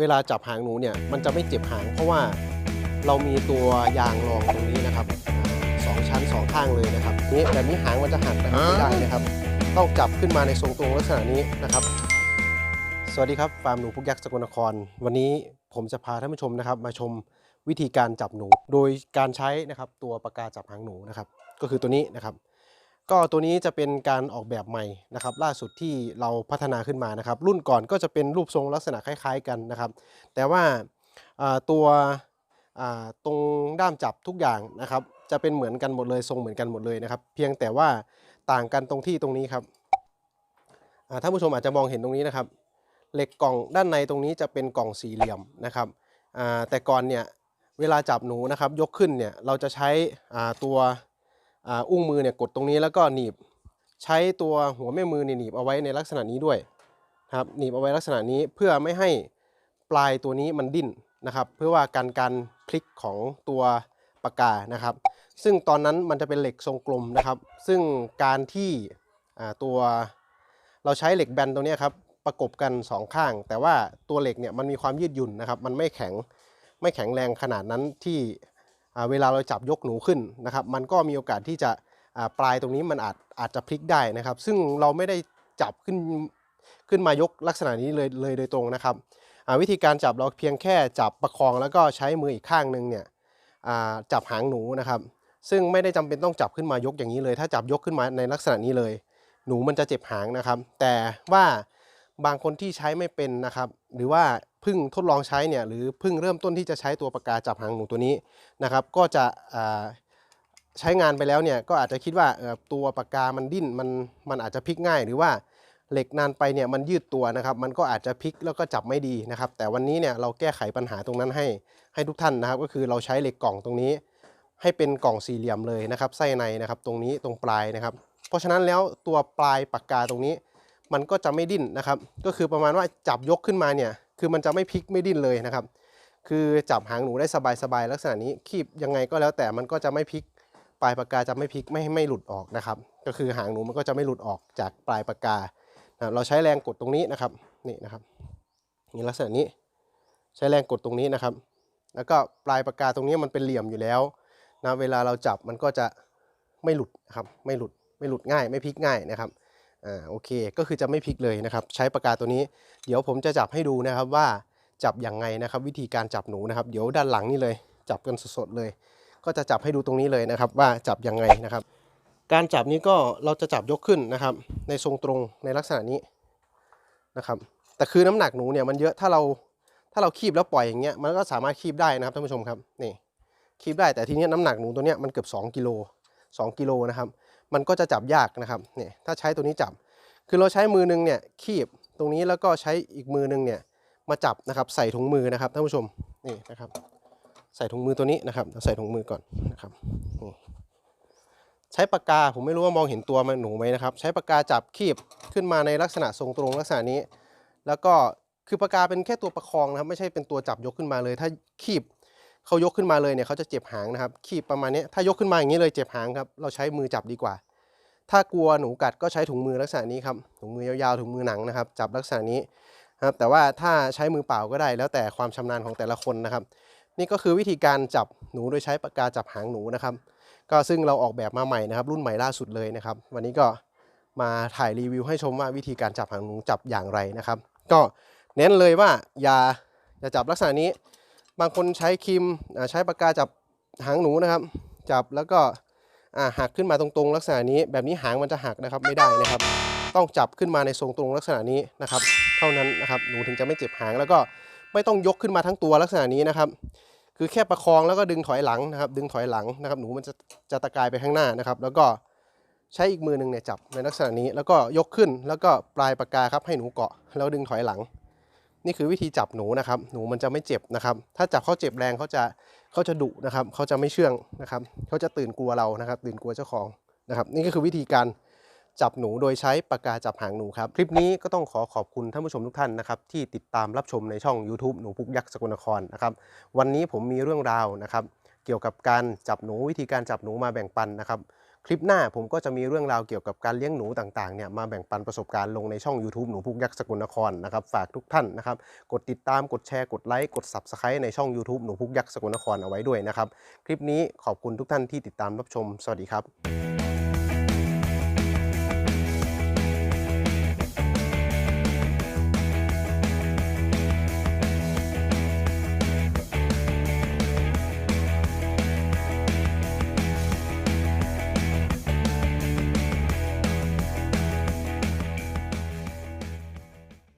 เวลาจับหางหนูเนี่ยมันจะไม่เจ็บหาง เพราะว่าเรามีตัวยางรองตรงนี้นะครับสองชั้นสองข้างเลยนะครับนี่แบบนี้หางมันจะหักนะครับไม่ได้นะครับ ต้องจับขึ้นมาในทรงตรงลักษณะนี้นะครับ สวัสดีครับฟาร์มหนูพุกยักษ์สกลนคร วันนี้ผมจะพาท่านผู้ชมนะครับ มาชมวิธีการจับหนู โดยการใช้นะครับตัวปากกาจับหางหนูนะครับ ก็คือตัวนี้นะครับ ก็ตัวนี้จะเป็นการออกแบบใหม่นะครับ ล่าสุดที่เราพัฒนาขึ้นมานะครับ รุ่นก่อนก็จะเป็นรูปทรงลักษณะคล้าย ๆ กันนะครับ แต่ว่าตัวตรงด้ามจับทุกอย่างนะครับ จะเป็นเหมือนกันหมดเลยทรงเหมือนกันหมดเลยนะครับ เพียงแต่ว่าต่างกันตรงที่ตรงนี้ครับอ่าท่านผู้ชมอาจจะมองเห็นตรงนี้นะครับ เหล็กกล่องด้านในตรงนี้จะเป็นกล่องสี่เหลี่ยมนะครับแต่ก่อนเนี่ยเวลาจับหนูนะครับ ยกขึ้นเนี่ยเราจะใช้ตัว อ่าอุ้งมือเนี่ยกดตรงนี้แล้วก็หนีบใช้ตัวหัวแม่มือเนี่ยหนีบเอาไว้ในลักษณะนี้ด้วยครับหนีบเอาไว้ลักษณะนี้เพื่อไม่ให้ปลายตัวนี้มันดิ้นนะครับ เพื่อว่าการการพลิกของตัวปากกานะครับ ซึ่งตอนนั้นมันจะเป็นเหล็กทรงกลมนะครับ ซึ่งการที่อ่าตัวเราใช้เหล็กแบนตรงนี้ครับประกบกันสองข้าง แต่ว่าตัวเหล็กเนี่ยมันมีความยืดหยุ่นนะครับ มันไม่แข็งไม่แข็งแรงขนาดนั้นที่ เวลาเราจับยกหนูขึ้นนะครับ มันก็มีโอกาสที่จะปลายตรงนี้มันอาจอาจจะพลิกได้นะครับ ซึ่งเราไม่ได้จับขึ้นขึ้นมายกลักษณะนี้เลยเลยโดยตรงนะครับวิธีการจับเราเพียงแค่จับประคองแล้วก็ใช้มืออีกข้างหนึ่งเนี่ยจับหางหนูนะครับ ซึ่งไม่ได้จำเป็นต้องจับขึ้นมายกอย่างนี้เลย ถ้าจับยกขึ้นมาในลักษณะนี้เลย หนูมันจะเจ็บหางนะครับ แต่ว่า บางคนที่ใช้ไม่เป็นนะครับ หรือว่าเพิ่งทดลองใช้เนี่ยหรือเพิ่งเริ่มต้นที่จะใช้ตัวปากกาจับหางหนูตัวนี้นะครับ ก็จะใช้งานไปแล้วเนี่ยก็อาจจะคิดว่าตัวปากกามันดิ้นมันมันอาจจะพลิกง่าย หรือว่าเหล็กนานไปเนี่ยมันยืดตัวนะครับ มันก็อาจจะพลิกแล้วก็จับไม่ดีนะครับ แต่วันนี้เนี่ยเราแก้ไขปัญหาตรงนั้นให้ให้ทุกท่านนะครับ ก็คือเราใช้เหล็กกล่องตรงนี้ ให้เป็นกล่องสี่เหลี่ยมเลยนะครับไส้ในนะครับ ตรงนี้ตรงปลายนะครับ เพราะฉะนั้นแล้วตัวปลายปากกาตรงนี้ มันก็จะไม่ดิ้นนะครับ ก็คือประมาณว่าจับยกขึ้นมาเนี่ย คือมันจะไม่พลิกไม่ดิ้นเลยนะครับ คือจับหางหนูได้สบายๆลักษณะนี้คีบยังไงก็แล้วแต่มันก็จะไม่พลิกปลายปากกาจะไม่พลิกไม่ไม่หลุดออกนะครับ ก็คือหางหนูมันก็จะไม่หลุดออกจากปลายปากกานะเราใช้แรงกดตรงนี้นะครับนี่นะครับนี่ลักษณะนี้ใช้แรงกดตรงนี้นะครับ แล้วก็ปลายปากกาตรงนี้มันเป็นเหลี่ยมอยู่แล้วนะเวลาเราจับมันก็จะไม่หลุดนะครับไม่หลุดไม่หลุดง่าย ไม่พลิกง่ายนะครับ อ่าโอเคก็คือจะไม่พลิกเลยนะครับ ใช้ปากกาตัวนี้ เดี๋ยวผมจะจับให้ดูนะครับว่าจับอย่างไงนะครับ วิธีการจับหนูนะครับ เดี๋ยวด้านหลังนี่เลย จับกันสดๆเลย ก็จะจับให้ดูตรงนี้เลยนะครับ ว่าจับยังไงนะครับ การจับนี้ก็เราจะจับยกขึ้นนะครับ ในทรงตรงในลักษณะนี้นะครับ แต่คือน้ำหนักหนูเนี่ยมันเยอะถ้าเราถ้าเราคีบแล้วปล่อยอย่างเงี้ยมันก็สามารถคีบได้นะครับท่านผู้ชมครับนี่คีบได้แต่ทีนี้น้ำหนักหนูตัวเนี้ยมันเกือบ2กิโล2กิโลนะครับ มันก็จะจับยากนะครับเนี่ยถ้าใช้ตัวนี้จับ คือเราใช้มือหนึงเนี่ยคีบตรงนี้แล้วก็ใช้อีกมือหนึงเนี่ยมาจับนะครับใส่ถุงมือนะครับท่านผู้ชมนี่นะครับ ใส่ถุงมือตัวนี้นะครับเราใส่ถุงมือก่อนนะครับนี่ใช้ปากกาผมไม่รู้ว่ามองเห็นตัวมันหนูไหมนะครับ ใช้ปากกาจับคีบขึ้นมาในลักษณะทรงตรงลักษณะนี้ แล้วก็คือปากกาเป็นแค่ตัวประคองนะครับไม่ใช่เป็นตัวจับยกขึ้นมาเลย ถ้าคีบ เขายกขึ้นมาเลยเนี่ยเขาจะเจ็บหางนะครับคีบประมาณนี้ถ้ายกขึ้นมาอย่างนี้เลยเจ็บหางครับ เราใช้มือจับดีกว่า ถ้ากลัวหนูกัดก็ใช้ถุงมือลักษณะนี้ครับ ถุงมือยาวๆถุงมือหนังนะครับ จับลักษณะนี้นะครับ แต่ว่าถ้าใช้มือเปล่าก็ได้ แล้วแต่ความชำนาญของแต่ละคนนะครับ นี่ก็คือวิธีการจับหนูโดยใช้ปากกาจับหางหนูนะครับ ก็ซึ่งเราออกแบบมาใหม่นะครับ รุ่นใหม่ล่าสุดเลยนะครับ วันนี้ก็มาถ่ายรีวิวให้ชมว่าวิธีการจับหางหนูจับอย่างไรนะครับ ก็เน้นเลยว่าอย่าอย่าจับลักษณะนี้ บางคนใช้ครีมใช้ปากกาจับหางหนูนะครับ จับแล้วก็หักขึ้นมาตรงๆ ลักษณะนี้ แบบนี้หางมันจะหักนะครับไม่ได้นะครับ ต้องจับขึ้นมาในทรงตรงลักษณะนี้นะครับ เท่านั้นนะครับหนูถึงจะไม่เจ็บหางแล้วก็ไม่ต้องยกขึ้นมาทั้งตัวลักษณะนี้นะครับ คือแค่ประคองแล้วก็ดึงถอยหลังนะครับ ดึงถอยหลังนะครับ หนูมันจะจะตะกายไปข้างหน้านะครับ แล้วก็ใช้อีกมือหนึ่งเนี่ยจับในลักษณะนี้แล้วก็ยกขึ้นแล้วก็ปลายปากกาครับให้หนูเกาะ แล้วดึงถอยหลัง นี่คือวิธีจับหนูนะครับ หนูมันจะไม่เจ็บนะครับ ถ้าจับเขาเจ็บแรงเขาจะเขาจะดุนะครับเขาจะไม่เชื่องนะครับเขาจะตื่นกลัวเรานะครับ ตื่นกลัวเจ้าของนะครับ นี่ก็คือวิธีการจับหนูโดยใช้ปากกาจับหางหนูครับ คลิปนี้ก็ต้องขอขอบคุณท่านผู้ชมทุกท่านนะครับ ที่ติดตามรับชมในช่อง YouTube หนูพุกยักษ์สกลนครนะครับ วันนี้ผมมีเรื่องราวนะครับ เกี่ยวกับการจับหนูวิธีการจับหนูมาแบ่งปันนะครับ คลิปหน้าผมก็จะมีเรื่องราวเกี่ยวกับการเลี้ยงหนูต่างๆเนี่ยมาแบ่งปันประสบการณ์ลงในช่อง YouTube หนูพุกยักษ์สกลนครนะครับฝากทุกท่านนะครับกดติดตามกดแชร์กดไลค์กด Subscribe ในช่อง YouTube หนูพุกยักษ์สกลนครเอาไว้ด้วยนะครับคลิปนี้ขอบคุณทุกท่านที่ติดตามรับชม สวัสดีครับ